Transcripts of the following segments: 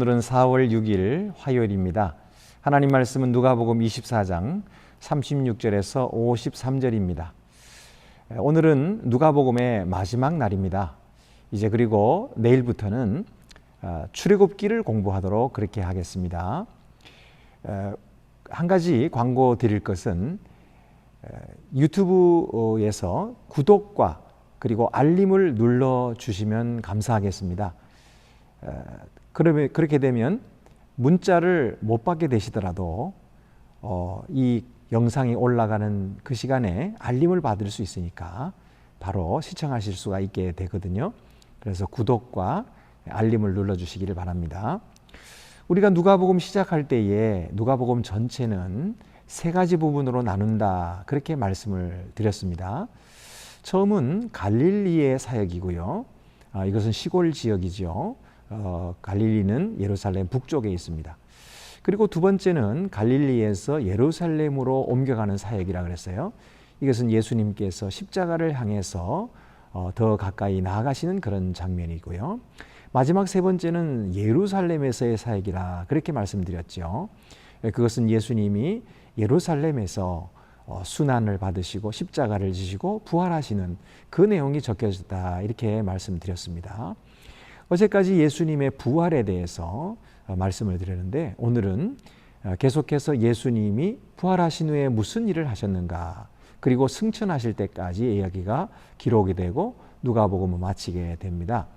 오늘은 4월 6일 화요일입니다. 하나님 말씀은 누가복음 24장 36절에서 53절입니다. 오늘은 누가복음의 마지막 날입니다. 이제 그리고 내일부터는 어, 출애굽기를 공부하도록 그렇게 하겠습니다. 어, 한 가지 광고 드릴 것은 유튜브에서 구독과 그리고 알림을 눌러 주시면 감사하겠습니다. 그러면 그렇게 되면 문자를 못 받게 되시더라도 어, 이 영상이 올라가는 그 시간에 알림을 받을 수 있으니까 바로 시청하실 수가 있게 되거든요. 그래서 구독과 알림을 눌러 주시기를 바랍니다. 우리가 누가복음 시작할 때에 누가복음 전체는 세 가지 부분으로 나눈다 그렇게 말씀을 드렸습니다. 처음은 갈릴리의 사역이고요. 아, 이것은 시골 지역이죠. 어, 갈릴리는 예루살렘 북쪽에 있습니다. 그리고 두 번째는 갈릴리에서 예루살렘으로 옮겨가는 사역이라 그랬어요. 이것은 예수님께서 십자가를 향해서 어, 더 가까이 나아가시는 그런 장면이고요. 마지막 세 번째는 예루살렘에서의 사역이라 그렇게 말씀드렸죠. 예, 그것은 예수님이 예루살렘에서 어, 순환을 받으시고 십자가를 지시고 부활하시는 그 내용이 적혀졌다 이렇게 말씀드렸습니다. 어제까지 예수님의 부활에 대해서 어, 말씀을 드렸는데 오늘은 어, 계속해서 예수님이 부활하신 후에 무슨 일을 하셨는가 그리고 승천하실 때까지 이야기가 기록이 되고 누가복음을 마치게 됩니다.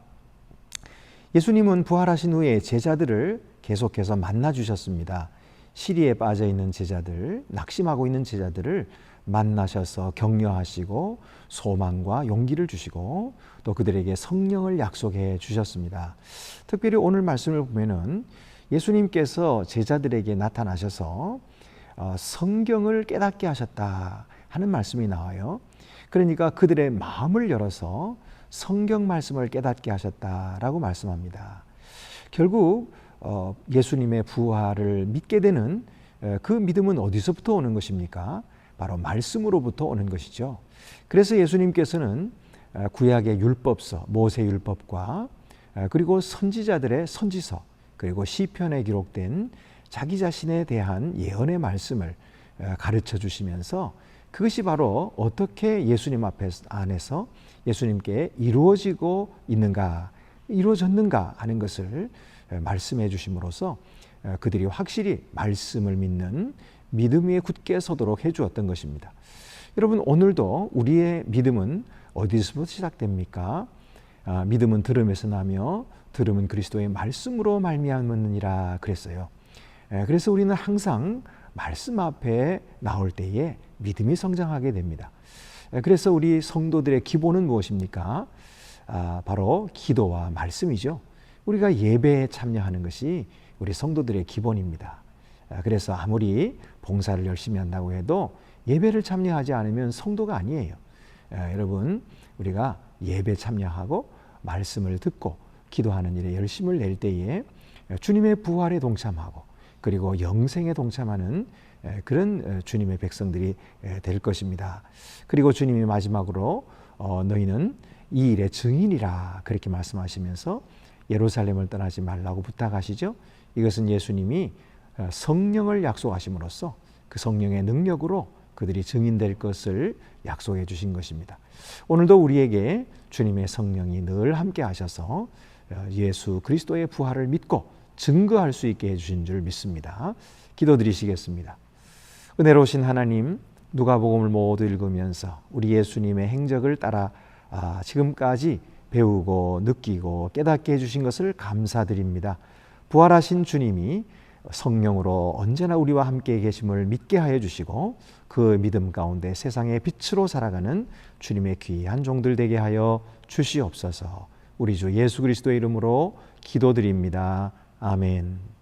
예수님은 부활하신 후에 제자들을 계속해서 만나 주셨습니다. 시리에 빠져 있는 제자들, 낙심하고 있는 제자들을 만나셔서 격려하시고 소망과 용기를 주시고 또 그들에게 성령을 약속해 주셨습니다. 특별히 오늘 말씀을 보면은 예수님께서 제자들에게 나타나셔서 어, 성경을 깨닫게 하셨다 하는 말씀이 나와요. 그러니까 그들의 마음을 열어서 성경 말씀을 깨닫게 하셨다라고 말씀합니다. 결국 어, 예수님의 부활을 믿게 되는 그 믿음은 어디서부터 오는 것입니까? 바로 말씀으로부터 오는 것이죠. 그래서 예수님께서는 구약의 율법서, 모세 율법과 그리고 선지자들의 선지서, 그리고 시편에 기록된 자기 자신에 대한 예언의 말씀을 가르쳐 주시면서 그것이 바로 어떻게 예수님 앞에 안에서 예수님께 이루어지고 있는가, 이루어졌는가 하는 것을 말씀해 주심으로써 그들이 확실히 말씀을 믿는 믿음 위에 굳게 서도록 해 주었던 것입니다. 여러분 오늘도 우리의 믿음은 어디서부터 시작됩니까? 아, 믿음은 들음에서 나며 들음은 그리스도의 말씀으로 말미암느니라 그랬어요. 에, 그래서 우리는 항상 말씀 앞에 나올 때에 믿음이 성장하게 됩니다. 에, 그래서 우리 성도들의 기본은 무엇입니까? 아, 바로 기도와 말씀이죠. 우리가 예배에 참여하는 것이 우리 성도들의 기본입니다. 아, 그래서 아무리 봉사를 열심히 한다고 해도 예배를 참여하지 않으면 성도가 아니에요. 아, 여러분, 우리가 예배 참여하고 말씀을 듣고 기도하는 일에 열심을 낼 때에 주님의 부활에 동참하고 그리고 영생에 동참하는 그런 주님의 백성들이 될 것입니다. 그리고 주님이 마지막으로 어, 너희는 이 일의 증인이라 그렇게 말씀하시면서 예루살렘을 떠나지 말라고 부탁하시죠. 이것은 예수님이 어, 성령을 약속하심으로써 그 성령의 능력으로 그들이 증인될 것을 약속해 주신 것입니다. 오늘도 우리에게 주님의 성령이 늘 함께 하셔서 어, 예수 그리스도의 부활을 믿고 증거할 수 있게 해 주신 줄 믿습니다. 기도드리시겠습니다. 은혜로우신 하나님, 누가복음을 모두 읽으면서 우리 예수님의 행적을 따라 아, 지금까지 배우고 느끼고 깨닫게 해주신 것을 감사드립니다. 부활하신 주님이 성령으로 언제나 우리와 함께 계심을 믿게 하여 주시고 그 믿음 가운데 세상의 빛으로 살아가는 주님의 귀한 종들 되게 하여 주시옵소서. 우리 주 예수 그리스도의 이름으로 기도드립니다. 아멘.